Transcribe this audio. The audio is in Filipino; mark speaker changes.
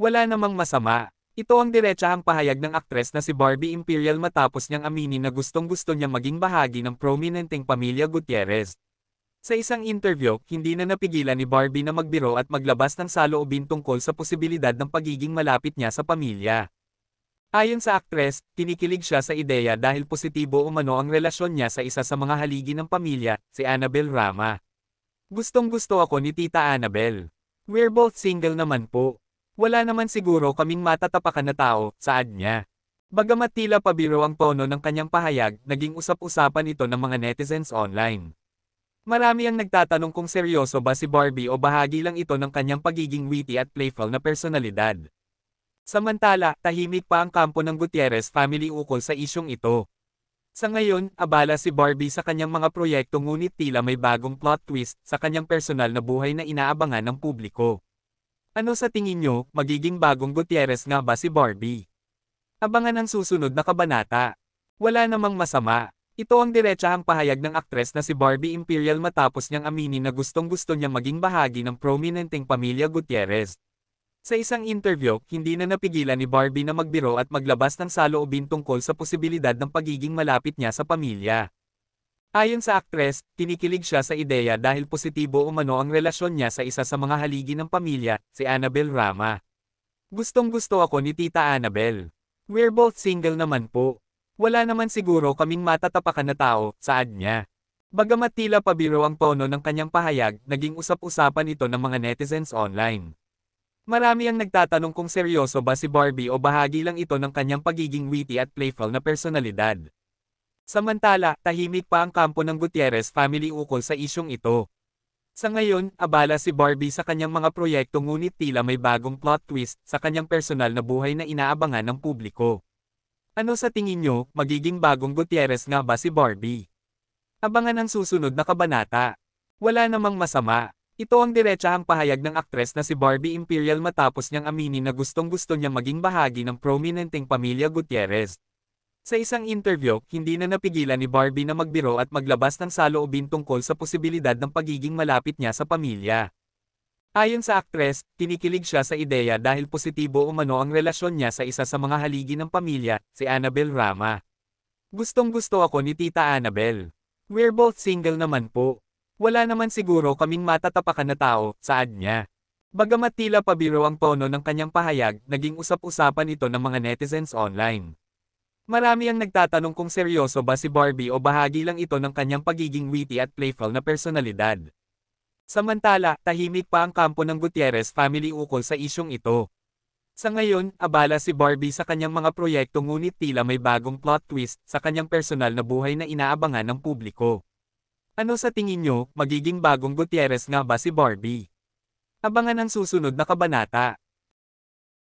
Speaker 1: Wala namang masama. Ito ang diretsahang pahayag ng aktres na si Barbie Imperial matapos niyang aminin na gustong-gusto niya maging bahagi ng prominenteng pamilya Gutierrez. Sa isang interview, hindi na napigilan ni Barbie na magbiro at maglabas ng saloobin tungkol sa posibilidad ng pagiging malapit niya sa pamilya. Ayon sa aktres, kinikilig siya sa ideya dahil positibo umano ang relasyon niya sa isa sa mga haligi ng pamilya, si Annabel Rama. Gustong gusto ako ni Tita Annabel. We're both single naman po. Wala naman siguro kaming matatapakan na tao, saad niya. Bagamat tila pabiro ang tono ng kanyang pahayag, naging usap-usapan ito ng mga netizens online. Marami ang nagtatanong kung seryoso ba si Barbie o bahagi lang ito ng kanyang pagiging witty at playful na personalidad. Samantala, tahimik pa ang kampo ng Gutierrez family ukol sa isyong ito. Sa ngayon, abala si Barbie sa kanyang mga proyekto ngunit tila may bagong plot twist sa kanyang personal na buhay na inaabangan ng publiko. Ano sa tingin nyo, magiging bagong Gutierrez nga ba si Barbie? Abangan ang susunod na kabanata. Wala namang masama. Ito ang diretsahang pahayag ng aktres na si Barbie Imperial matapos niyang aminin na gustong-gusto niya maging bahagi ng prominenteng pamilya Gutierrez. Sa isang interview, hindi na napigilan ni Barbie na magbiro at maglabas ng saloobin tungkol sa posibilidad ng pagiging malapit niya sa pamilya. Ayon sa aktres, kinikilig siya sa ideya dahil positibo umano ang relasyon niya sa isa sa mga haligi ng pamilya, si Annabel Rama. Gustong gusto ako ni Tita Annabel. We're both single naman po. Wala naman siguro kaming matatapakan na tao, saad niya. Bagamat tila pabiro ang tono ng kanyang pahayag, naging usap-usapan ito ng mga netizens online. Marami ang nagtatanong kung seryoso ba si Barbie o bahagi lang ito ng kanyang pagiging witty at playful na personalidad. Samantala, tahimik pa ang kampo ng Gutierrez family ukol sa isyong ito. Sa ngayon, abala si Barbie sa kanyang mga proyekto ngunit tila may bagong plot twist sa kanyang personal na buhay na inaabangan ng publiko. Ano sa tingin nyo, magiging bagong Gutierrez nga ba si Barbie? Abangan ang susunod na kabanata. Wala namang masama. Ito ang diretsahang pahayag ng aktres na si Barbie Imperial matapos niyang aminin na gustong-gusto niya maging bahagi ng prominenteng pamilya Gutierrez. Sa isang interview, hindi na napigilan ni Barbie na magbiro at maglabas ng saloobin tungkol sa posibilidad ng pagiging malapit niya sa pamilya. Ayon sa aktres, kinikilig siya sa ideya dahil positibo umano ang relasyon niya sa isa sa mga haligi ng pamilya, si Annabel Rama. Gustong gusto ako ni Tita Annabel. We're both single naman po. Wala naman siguro kaming matatapakan na tao, saad niya. Bagamat tila pabiro ang tono ng kanyang pahayag, naging usap-usapan ito ng mga netizens online. Marami ang nagtatanong kung seryoso ba si Barbie o bahagi lang ito ng kanyang pagiging witty at playful na personalidad. Samantala, tahimik pa ang kampo ng Gutierrez family ukol sa isyong ito. Sa ngayon, abala si Barbie sa kanyang mga proyekto ngunit tila may bagong plot twist sa kanyang personal na buhay na inaabangan ng publiko. Ano sa tingin nyo, magiging bagong Gutierrez nga ba si Barbie? Abangan ang susunod na kabanata.